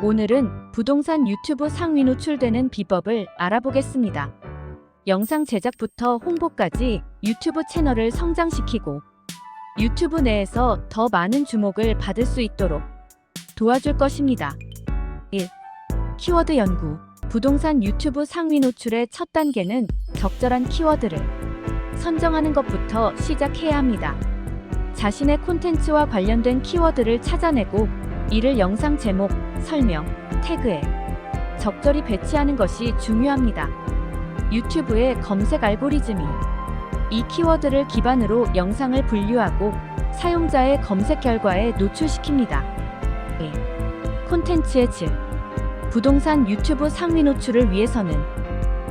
오늘은 부동산 유튜브 상위 노출되는 비법을 알아보겠습니다. 영상 제작부터 홍보까지 유튜브 채널을 성장시키고 유튜브 내에서 더 많은 주목을 받을 수 있도록 도와줄 것입니다. 1. 키워드 연구. 부동산 유튜브 상위 노출의 첫 단계는 적절한 키워드를 선정하는 것부터 시작해야 합니다. 자신의 콘텐츠와 관련된 키워드를 찾아내고 이를 영상 제목, 설명, 태그에 적절히 배치하는 것이 중요합니다. 유튜브의 검색 알고리즘이 이 키워드를 기반으로 영상을 분류하고 사용자의 검색 결과에 노출시킵니다. 2. 콘텐츠의 질. 부동산 유튜브 상위 노출을 위해서는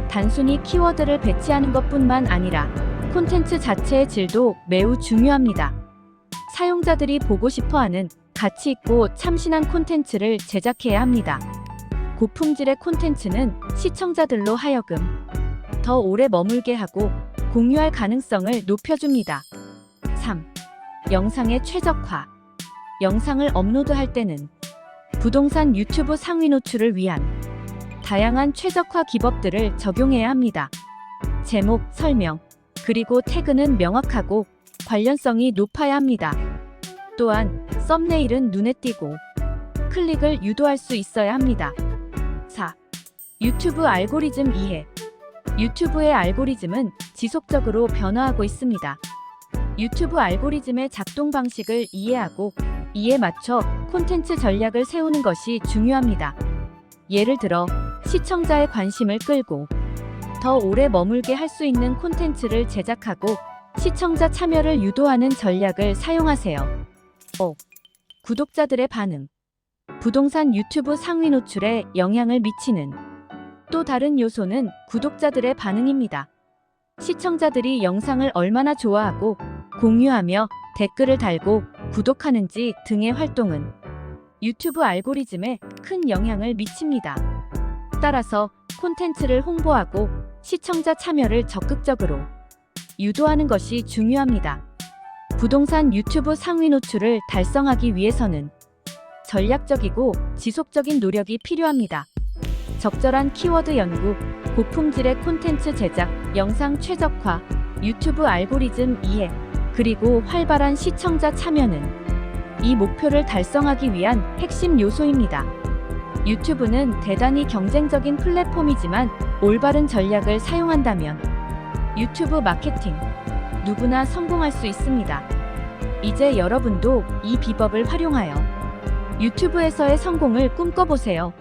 단순히 키워드를 배치하는 것뿐만 아니라 콘텐츠 자체의 질도 매우 중요합니다. 사용자들이 보고 싶어 하는 가치 있고 참신한 콘텐츠를 제작해야 합니다. 고품질의 콘텐츠는 시청자들로 하여금 더 오래 머물게 하고 공유할 가능성을 높여줍니다. 3. 영상의 최적화. 영상을 업로드할 때는 부동산 유튜브 상위 노출을 위한 다양한 최적화 기법들을 적용해야 합니다. 제목, 설명, 그리고 태그는 명확하고 관련성이 높아야 합니다. 또한 썸네일은 눈에 띄고 클릭을 유도할 수 있어야 합니다. 4. 유튜브 알고리즘 이해. 유튜브의 알고리즘은 지속적으로 변화하고 있습니다. 유튜브 알고리즘의 작동 방식을 이해하고 이에 맞춰 콘텐츠 전략을 세우는 것이 중요합니다. 예를 들어 시청자의 관심을 끌고 더 오래 머물게 할 수 있는 콘텐츠를 제작하고 시청자 참여를 유도하는 전략을 사용하세요. 5. 구독자들의 반응. 부동산 유튜브 상위 노출에 영향을 미치는 또 다른 요소는 구독자들의 반응입니다. 시청자들이 영상을 얼마나 좋아하고 공유하며 댓글을 달고 구독하는지 등의 활동은 유튜브 알고리즘에 큰 영향을 미칩니다. 따라서 콘텐츠를 홍보하고 시청자 참여를 적극적으로 유도하는 것이 중요합니다. 부동산 유튜브 상위 노출을 달성하기 위해서는 전략적이고 지속적인 노력이 필요합니다. 적절한 키워드 연구, 고품질의 콘텐츠 제작, 영상 최적화, 유튜브 알고리즘 이해, 그리고 활발한 시청자 참여는 이 목표를 달성하기 위한 핵심 요소입니다. 유튜브는 대단히 경쟁적인 플랫폼이지만 올바른 전략을 사용한다면 유튜브 마케팅 누구나 성공할 수 있습니다. 이제 여러분도 이 비법을 활용하여 유튜브에서의 성공을 꿈꿔보세요.